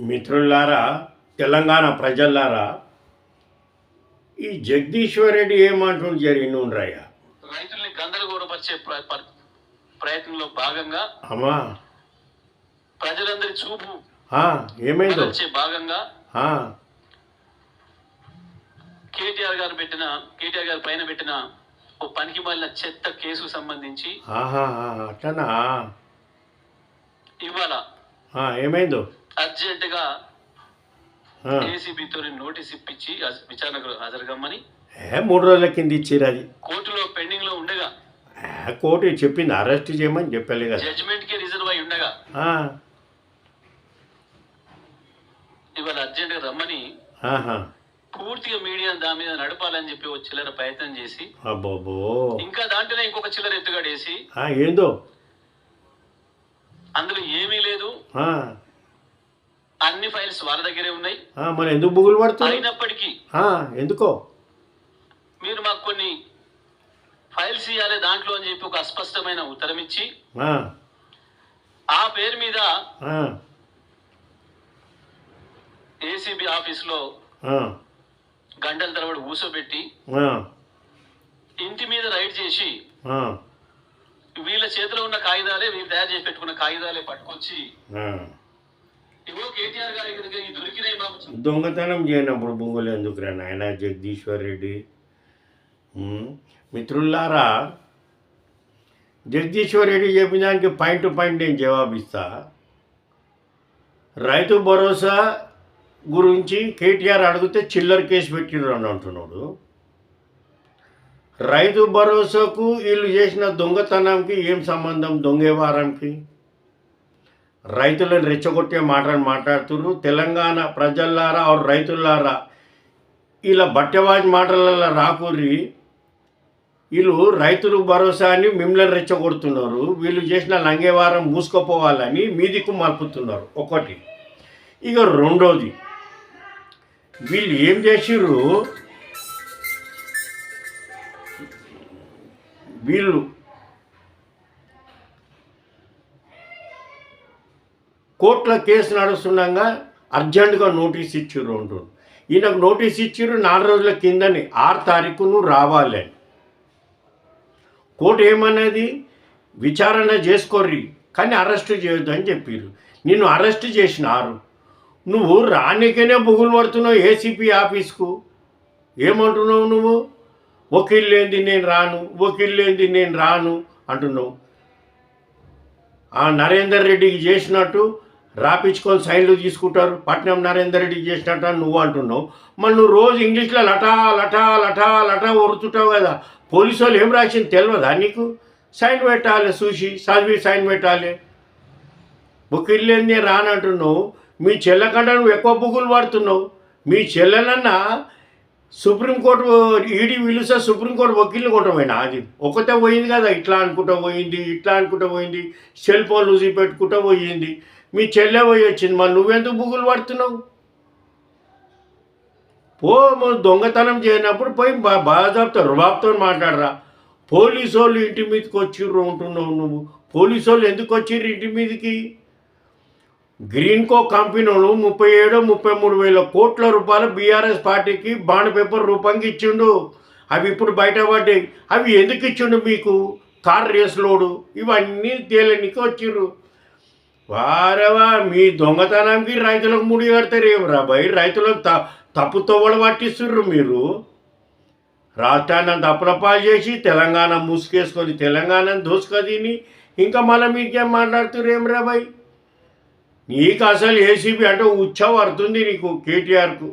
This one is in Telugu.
మిత్రులారా తెలంగాణ ప్రజల్లారా ఈ జగదీశ్వర్ రెడ్డి ఏమంటుంది జరిగినుండ్రయ్య రైతుల్ని గందరగోళపరిచే ప్ర- పర్- ప్రయత్నంలో భాగంగా అమ్మా. ప్రజలందరి చూపు ఏమైందో? భాగంగా ఆ, కేటీఆర్ గారు పెట్టిన కేటీఆర్ గారి పైన పెట్టిన ఓ పనికి మాలిన చెత్త కేసుకు సంబంధించి ఇవాళ ఏమైందో? అర్జెంట్గా ఆ, ఏసీబీతో నోటీస్ ఇప్పించి విచారణకు హాజరుగమ్మని ఏ మూడు రోజుల కింద ఇచ్చిర్రు అది. కోర్టులో పెండింగ్లో ఉండగా కోర్టు చెప్పింది అరెస్ట్ చేయమని చెప్పలే కదా. జడ్జిమెంట్కి రిజర్వ్ అయి ఉండగా ఇవాళ అర్జెంట్గా రమ్మని పూర్తిగా మీడియా దాని మీద నడపాలని చెప్పి ఓ చిల్లర ప్రయత్నం చేసి అబ్బోబో ఇంకా దాంట్లోనే ఇంకొక చిల్లర ఎత్తుగాడేసి ఆ, ఏందో? అందులో ఏమీ లేదు. అన్ని ఫైల్స్ వాళ్ళ దగ్గరే ఉన్నాయి. మరి ఎందుకు బుగులు పడుతుంది అయినప్పటికీ ఎందుకో? మీరు మాకు కొన్ని ఫైల్స్ ఇవ్వాలి దాంట్లో అని చెప్పి ఒక అస్పష్టమైన ఉత్తరం ఇచ్చి ఆ, పేరు మీద ఏసీబీ ఆఫీస్లో ఆ, గంటల తరబడి ఊసోబెట్టి ఇంటి మీద రైడ్ చేసి వీళ్ళ చేతిలో ఉన్న కాగితాలే వీళ్ళు తయారు చేసి పెట్టుకున్న కాగితాలే పట్టుకొచ్చి ఆ. ఇగో కేటీఆర్ గారి దగ్గర ఈ దొరికినాయి బాబు దొంగతనం చేయనప్పుడు బొంగులు ఎందుకురా నాయన జగదీశ్వర్ రెడ్డి? మిత్రులారా జగదీశ్వర్ రెడ్డి చెప్పిన దానికి పాయింట్ టు పాయింట్ నేను జవాబిస్తా. రైతు భరోసా గురించి కేటీఆర్ అడిగితే చిల్లర కేసు పెట్టిండ్రు అని అంటున్నాడు. రైతు భరోసాకు వీళ్ళు చేసిన దొంగతనంకి ఏం సంబంధం దొంగేవారంకి రైతులను రెచ్చగొట్టే మాటలు మాట్లాడుతున్నారు తెలంగాణ ప్రజల్లారా ఆరు రైతులారా ఇలా బట్టెవాజ్ మాటలలో రాకూరి వీళ్ళు రైతులు భరోసా అని మిమ్మల్ని రెచ్చగొడుతున్నారు. వీళ్ళు చేసిన లంగేవారం మూసుకుపోవాలని మీదికు మలుపుతున్నారు. ఒకటి. ఇక రెండోది. వీళ్ళు ఏం చేసిర్రు? వీళ్ళు కోర్టుల కేసు నడుస్తుండగా అర్జెంటుగా నోటీస్ ఇచ్చిర్రు అంటుండు. ఈయనకు నోటీస్ ఇచ్చిర్రు నాలుగు రోజుల కిందని ఆరు తారీఖును నువ్వు అని కోర్టు ఏమన్నది? విచారణ చేసుకోర్రి కానీ అరెస్ట్ చేయొద్దు అని చెప్పారు నిన్ను అరెస్ట్ చేసినారు. నువ్వు రానికనే బుగులు పడుతున్నావు ఏసీపీ ఆఫీస్కు. ఏమంటున్నావు నువ్వు? వకీల్ లేనిది నేను రాను వకీల్ లేనిది నేను రాను అంటున్నావు. ఆ నరేందర్ రెడ్డికి చేసినట్టు రాపించుకొని సైన్లు తీసుకుంటారు. పట్నం నరేందర్ రెడ్డి చేసినట్టు నువ్వు అంటున్నావు. మరి నువ్వు రోజు ఇంగ్లీష్లో లటా లటా లటా లటా ఒరుతుంటావు కదా. పోలీసు వాళ్ళు ఏం రాసింది తెలియదా నీకు? సైన్ పెట్టాలి చూసి చదివి సైన్ పెట్టాలి. బుక్ ఇల్లేంది రానంటున్నావు మీ చెల్లె కంటే నువ్వు ఎక్కువ బుక్కులు పడుతున్నావు. మీ చెల్లెనన్నా సుప్రీంకోర్టు ఈడీ విలుస సుప్రీంకోర్టు వకీల్ని కొట్టమైనా అది? ఒకటే పోయింది కదా. ఇట్లా అనుకుంటా పోయింది ఇట్లా అనుకుంటా పోయింది. సెల్ ఫోన్ లూసి పెట్టుకుంటా పోయింది. మీ చెల్లె పోయి వచ్చింది మరి నువ్వెందుకు బుగులు పడుతున్నావు? పో దొంగతనం చేయనప్పుడు పోయి బా బాగా రుబాబ్తో మాట్లాడరా. పోలీసు వాళ్ళు ఇంటి మీదకి వచ్చిర్రు ఉంటున్నావు నువ్వు. పోలీసు వాళ్ళు ఎందుకు వచ్చిర్రు ఇంటి మీదకి? గ్రీన్కో కంపెనీ వాళ్ళు ముప్పై ఏడు ముప్పై మూడు వేల కోట్ల రూపాయలు బీఆర్ఎస్ పార్టీకి బాండ్ పేపర్ రూపంగా ఇచ్చిండు. అవి ఇప్పుడు బయటపడ్డాయి. అవి ఎందుకు ఇచ్చిండు మీకు? కార్ రేసులోడు ఇవన్నీ తేలనికి వచ్చిర్రు. వారవా మీ దొంగతనానికి రైతులకు ముడి కడతారు ఏం రా భయ్? రైతులకు త తప్పు తవ్వలు పట్టిస్తుర్రు మీరు. రాష్ట్రాన్ని అంత అప్రపాలు చేసి తెలంగాణ మూసుకేసుకొని తెలంగాణను దోసుకదిని. ఇంకా మళ్ళీ మీకేం మాట్లాడుతున్నారు ఏం రా భయ్? నీకు అసలు ఏసీబీ అంటే ఉత్సవం పడుతుంది నీకు కేటీఆర్కు.